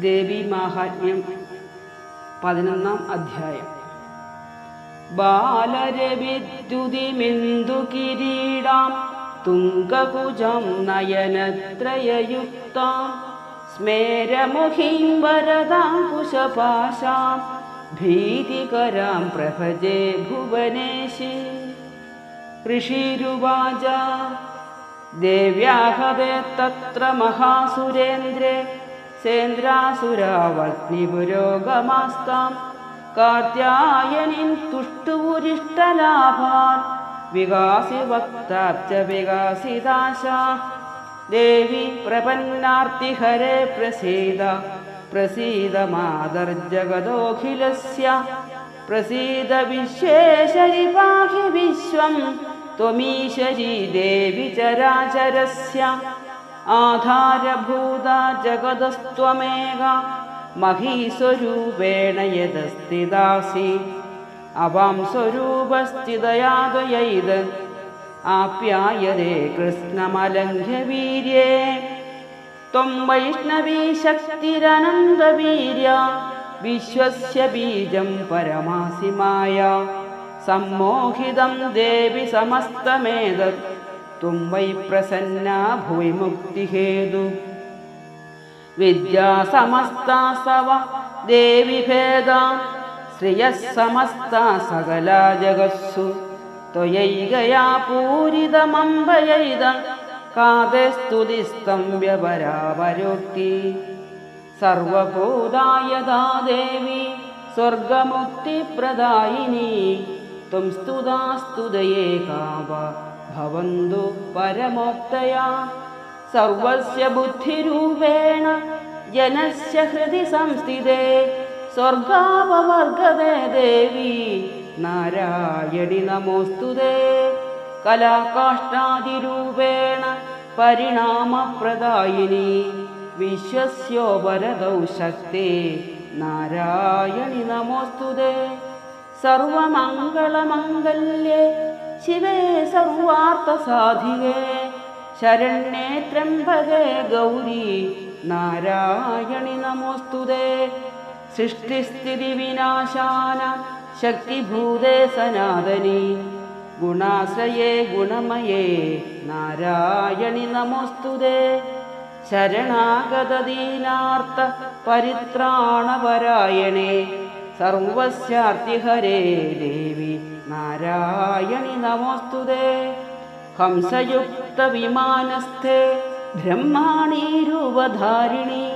ദേവീമാഹാത്മ്യം പതിനൊന്നാം അധ്യായം ബാലരവിദ്യുതിമിന്ദു കിരീടാം തുങ്കകുജം നയനത്രയയുക്താം സ്മേരമുഖീം വരദാങ്കുശപാശാം ഭീതികരാം പ്രഭജേ ഭുവനേശി ഋഷിരുവാച ദേവ്യാഹതേ തത്ര മഹാസുരേന്ദ്രേ स्तां कात्यायनीं तुष्टुरिष्टलाभान् विकासि वक्ताब् विकासिदाशा देवि प्रपन्नार्तिहरे प्रसीद प्रसीदमादर्जगदोऽखिलस्य देवि चराचरस्य आधारभूता जगदस्त्वमेका महीस्वरूपेण यदस्थिदासि अवां स्वरूपस्थितयादयैद आप्यायते कृष्णमलङ्घ्य वीर्ये त्वं वैष्णवी शक्तिरनन्दवीर्या विश्वस्य बीजं परमासि माया। सम्मोहितं देवि समस्तमेतत् त्वं वै प्रसन्ना भुवि मुक्तिहेतु। विद्या समस्ता सव देवि भेदा। श्रियः समस्ता सकला जगत्सु। त्वयैकया पूरितमम्बयैदं कादे स्तुतिस्तं व्यपरावरोक्ति। सर्वभूतायदा देवी स्वर्गमुक्तिप्रदायिनी। त्वं स्तुता स्तुदये काव ഭവന്തു പരമോക്തയാ സർവസ്യ ബുദ്ധിരൂപേണ ജനസ്യ ഹൃദി സംസ്ഥിതേ. സ്വർഗാപവർഗതേ ദേവി നാരായണി നമോസ്തുതേ. കലാകാഷ്ടാതിരൂപേണ പരിണാമപ്രദായിനി വിശ്വസ്യോപരതൗ ശക്തി നാരായണി നമോസ്തുതേ. സർവമംഗളമംഗല്യേ ശിവേ സർവാർത്ഥസാധികേ ശരണ്യേ ത്രംഭകേ ഗൗരി നാരായണി നമോസ്തുതേ. സൃഷ്ടിസ്ഥിതി വിനാശാന ശക്തിഭൂതേ സനാതനി. ഗുണാശ്രയേ ഗുണമയേ നാരായണി നമോസ്തുതേ. ശരണാഗതദീനാർത്ഥ പരിത്രാണപരായണേ സർവസ്യാർത്തിഹരേ ദേവി നാരായണി നമോസ്തുതേ. ഹംസയുക്ത വിമാനസ്ഥേ ബ്രഹ്മാണി രൂപധാരിണി.